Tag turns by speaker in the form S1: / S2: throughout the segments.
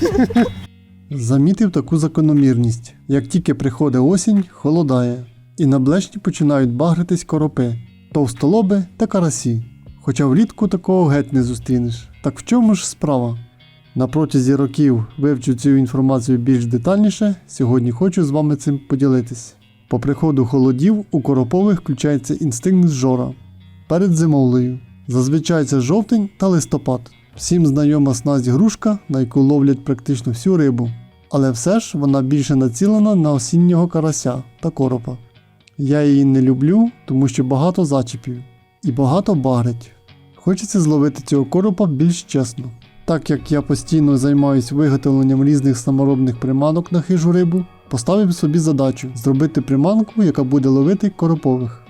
S1: Замітив таку закономірність. Як тільки приходить осінь, холодає, і на блешні починають багритись коропи, товстолоби та карасі. Хоча влітку такого геть не зустрінеш. Так в чому ж справа? На протязі років вивчу цю інформацію більш детальніше, сьогодні хочу з вами цим поділитись. По приходу холодів у коропових включається інстинкт жора перед зимовлею. Зазвичай це жовтень та листопад. Всім знайома снасть грушка, на яку ловлять практично всю рибу. Але все ж вона більше націлена на осіннього карася та коропа. Я її не люблю, тому що багато зачіпів і багато багрить. Хочеться зловити цього коропа більш чесно. Так як я постійно займаюся виготовленням різних саморобних приманок на хижу рибу, поставив собі задачу зробити приманку, яка буде ловити коропових.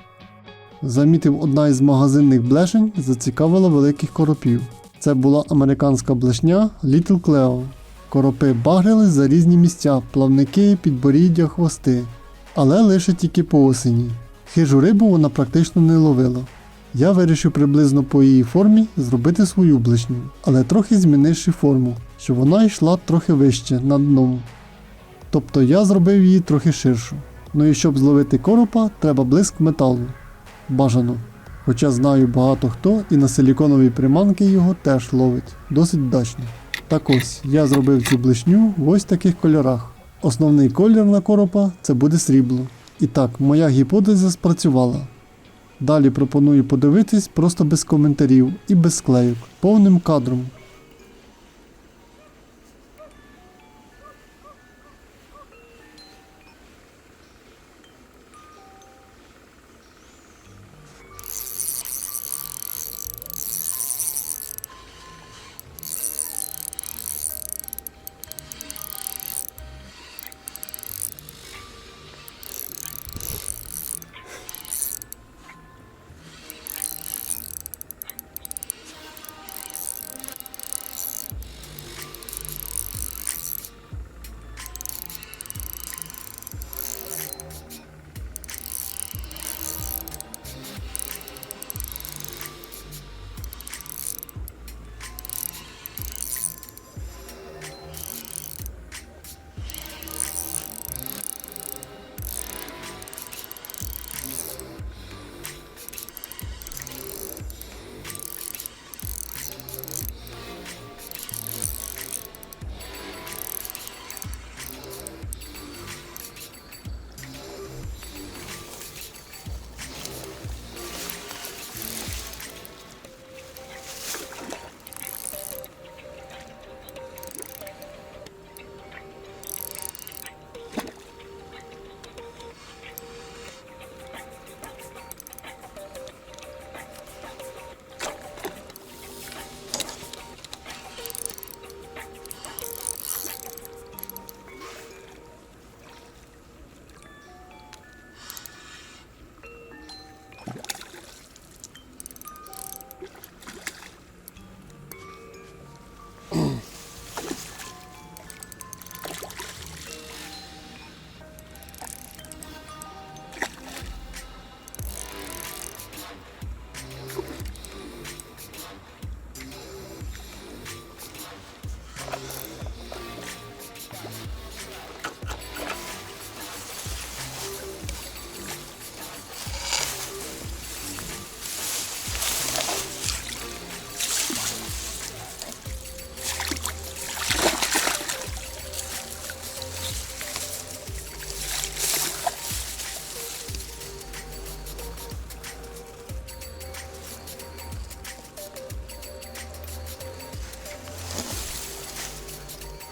S1: Замітив одна із магазинних блешень, зацікавила великих коропів. Це була американська блешня Little Cleo. Коропи багрили за різні місця, плавники, підборіддя, хвости. Але лише тільки по осені. Хижу рибу вона практично не ловила. Я вирішив приблизно по її формі зробити свою блешню, але трохи змінивши форму, щоб вона йшла трохи вище над дном. Тобто я зробив її трохи ширшу. Ну і щоб зловити коропа, треба блиск металу. Бажано. Хоча знаю багато хто і на силіконові приманки його теж ловить досить вдачно. Так ось, я зробив цю блишню в ось таких кольорах. Основний колір на коропа це буде срібло. І так, моя гіпотеза спрацювала. Далі пропоную подивитись просто без коментарів і без склейок, повним кадром.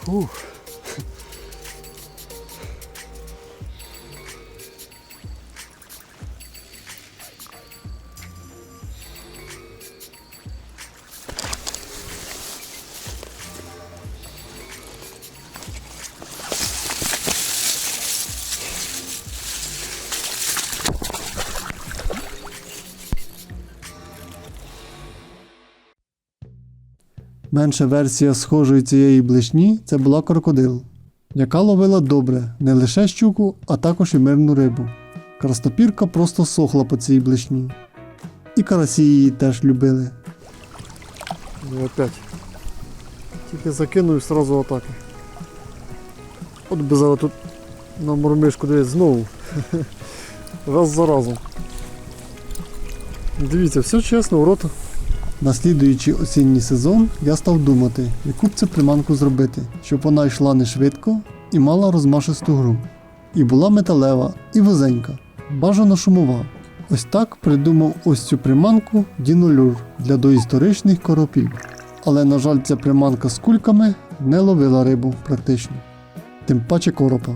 S1: Whew. Менша версія схожої цієї блешні це була крокодил, яка ловила добре не лише щуку, а також і мирну рибу. Краснопірка просто сохла по цій блешні. І карасі її теж любили. І опять. Тільки закинув і сразу атаки. От би зараз тут на мормишку дивись знову. Раз за разом. Дивіться, все чесно, в рота. Наслідуючи осінній сезон, я став думати, яку б це приманку зробити, щоб вона йшла не швидко і мала розмашисту гру. І була металева, і вузенька, бажано шумова. Ось так придумав ось цю приманку Дінолюр для доісторичних коропів. Але, на жаль, ця приманка з кульками не ловила рибу практично, тим паче коропа.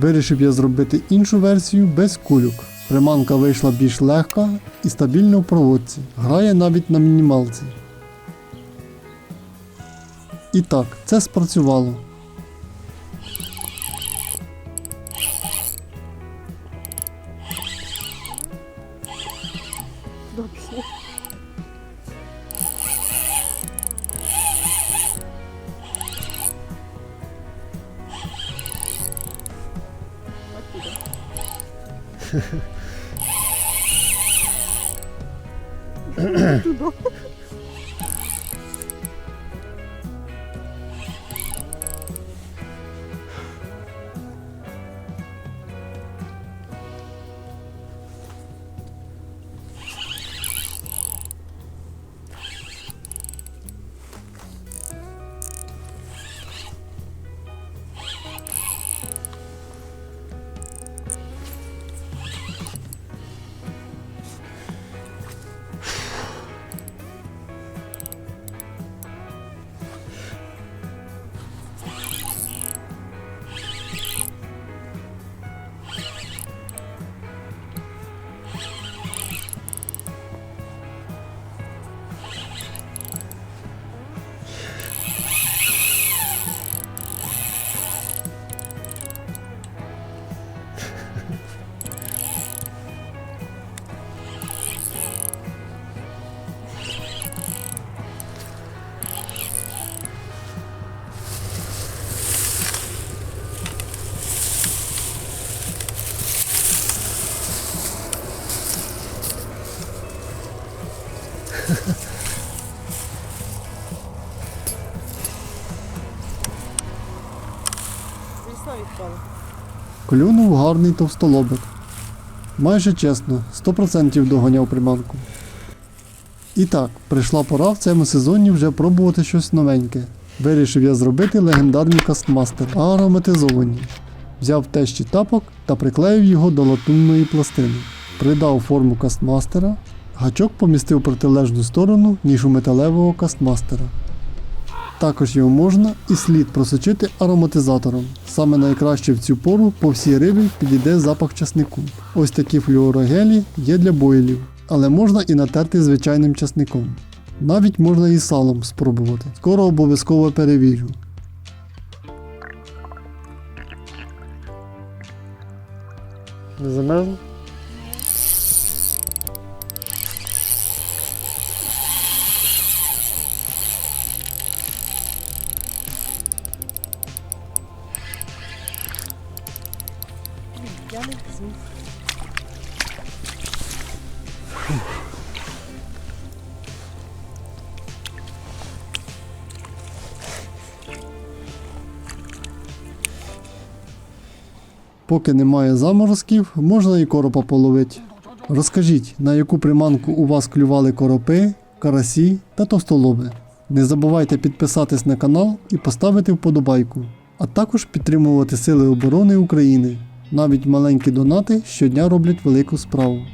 S1: Вирішив я зробити іншу версію без кульок. Приманка вийшла більш легка і стабільна в проводці. Грає навіть на мінімалці. І так, це спрацювало.
S2: Добре. Туда.
S1: Клюнув гарний товстолобик. Майже чесно, 100% доганяв приманку. І так, прийшла пора в цьому сезоні вже пробувати щось новеньке. Вирішив я зробити легендарні кастмастери, ароматизовані. Взяв тещі тапок та приклеїв його до латунної пластини. Придав форму кастмастера, гачок помістив протилежну сторону, ніж у металевого кастмастера. Також його можна і слід просочити ароматизатором. Саме найкраще в цю пору по всій рибі підійде запах часнику. Ось такі флюорогелі є для бойлів, але можна і натерти звичайним часником. Навіть можна і салом спробувати. Скоро обов'язково перевірю. Замерзло? Поки немає заморозків, можна і коропа половити. Розкажіть, на яку приманку у вас клювали коропи, карасі та товстолоби. Не забувайте підписатись на канал і поставити вподобайку, а також підтримувати Сили оборони України. Навіть маленькі донати щодня роблять велику справу.